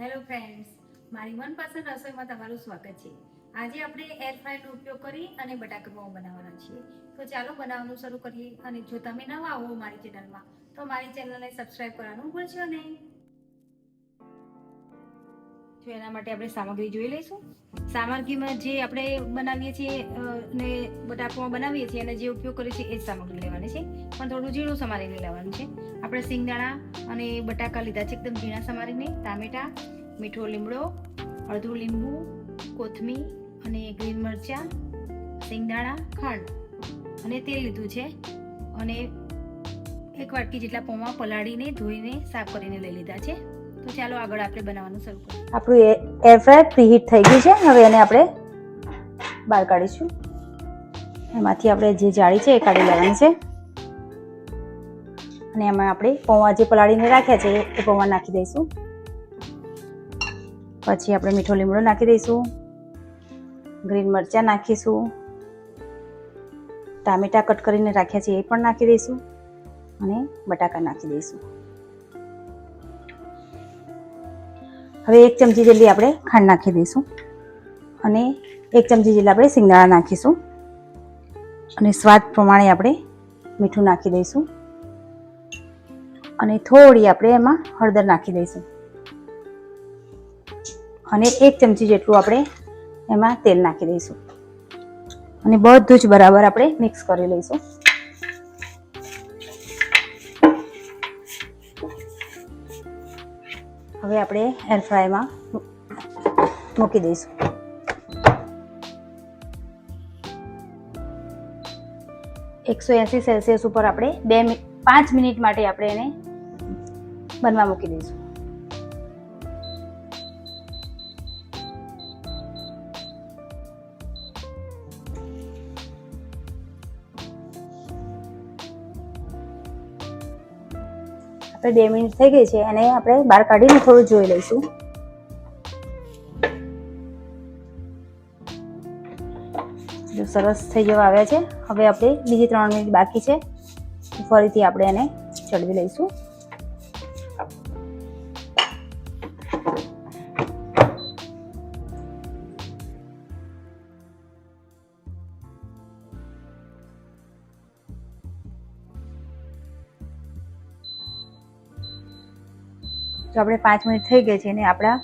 Hello friends મારી મનપસંદ રસોઈમાં તમારું સ્વાગત છે. આજે આપણે એર ફ્રાયરનો ઉપયોગ કરી અને બટાકા પૌવા બનાવવાના છીએ. તો ચાલો બનાવવાનું શરૂ કરીએ અને જો તમે નવા આવો મારી ચેનલમાં તો મારી ચેનલને સબસ્ક્રાઈબ કરવાનું ભૂલશો નહીં. તો એના માટે આપણે સામગ્રી જોઈ લઈશું. સામગ્રીમાં જે આપણે બનાવીએ છીએ ને બટાકામાં બનાવીએ છીએ અને જે ઉપયોગ કરીએ છીએ, એ જ સામગ્રી લેવાની છે. પણ થોડું ઝીણું સમારીને લેવાનું છે. આપણે સિંગદાણા અને બટાકા લીધા છે, એકદમ ઝીણા સમારીને. ટામેટા, મીઠો લીમડો, અડધું લીંબુ, કોથમીર અને ગ્રીન મરચાં, સિંગદાણા, ખાંડ અને તેલ લીધું છે. અને એક વાટકી જેટલા પૌવા પલાળીને ધોઈને, સાફ કરીને લઈ લીધા છે. તો ચાલો આગળ આપણે બનાવવાનું શરૂ કરીએ. આપણું એર ફ્રાયર પ્રીહીટ થઈ ગયું છે. હવે એને આપણે બહાર કાઢીશું. એમાંથી આપણે જે જાળી છે એ કાઢી લેવાની છે. અને એમાં આપણે પૌવા જે પલાળીને રાખ્યા છે, એ પૌવા નાખી દઈશું. પછી આપણે મીઠો લીમડો નાખી દઈશું. ગ્રીન મરચાં નાખીશું. ટામેટા કટ કરીને રાખ્યા છે એ પણ નાખી દઈશું. અને બટાકા નાખી દઈશું. હવે એક ચમચી જેટલી આપણે ખાંડ નાખી દઈશું. અને એક ચમચી જેટલા આપણે સિંગદાણા નાખીશું. અને સ્વાદ પ્રમાણે આપણે મીઠું નાખી દઈશું. અને થોડી આપણે એમાં હળદર નાખી દઈશું. અને એક ચમચી જેટલું આપણે એમાં તેલ નાખી દઈશું. અને બધું જ બરાબર આપણે મિક્સ કરી લઈશું. હવે આપણે એર ફ્રાયમાં મૂકી દઈશું. એકસો એંસી સેલ્સિયસ ઉપર આપણે બે પાંચ મિનિટ માટે આપણે એને બનવા મૂકી દઈશું. આપણે બે મિનિટ થઈ ગઈ છે અને આપણે બહાર કાઢીને થોડું જોઈ લઈશું. જો સરસ થઈ જવા આવ્યા છે. હવે આપણે બીજી ત્રણ મિનિટ બાકી છે. ફરીથી આપણે એને ચડવી લઈશું. જો આપણે પાંચ મિનિટ થઈ ગઈ છે અને આપણા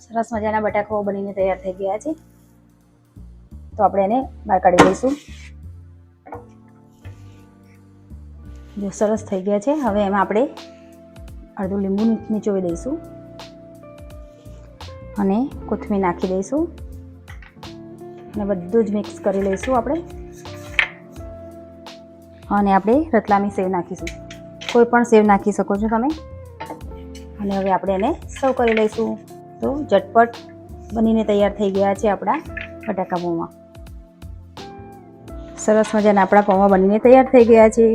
સરસ મજાના બટાકાઓ બનીને તૈયાર થઈ ગયા છે. તો આપણે એને બહાર કાઢી લઈશું. જો સરસ થઈ ગયા છે. હવે એમાં આપણે અડધું લીંબુ નીચોવી દઈશું. અને કોથમીર નાખી દઈશું. અને બધું જ મિક્સ કરી લઈશું આપણે. અને આપણે રતલામી સેવ નાખીશું. કોઈ પણ સેવ નાખી શકો છો તમે. અને હવે આપણે એને સર્વ કરી લઈશું. તો ઝટપટ બનીને તૈયાર થઈ ગયા છે આપણા બટાકા પૌવા સરસ મજાના આપણા પૌવા બનીને તૈયાર થઈ ગયા છે.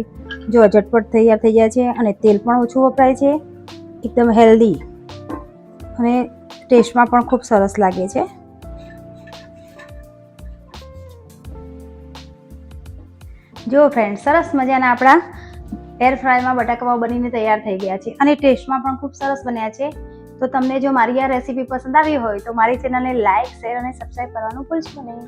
જો ઝટપટ તૈયાર થઈ ગયા છે અને તેલ પણ ઓછું વપરાય છે. એકદમ હેલ્ધી અને ટેસ્ટમાં પણ ખૂબ સરસ લાગે છે. જો ફ્રેન્ડ સરસ મજાના આપણા એર ફ્રાયમાં બટાકાપાવ બનીને તૈયાર થઈ ગયા છે અને ટેસ્ટમાં પણ ખૂબ સરસ બન્યા છે. તો તમને જો મારી આ રેસીપી પસંદ આવી હોય તો મારી ચેનલને લાઇક શેર અને સબસ્ક્રાઈબ કરવાનું ભૂલશો નહીં.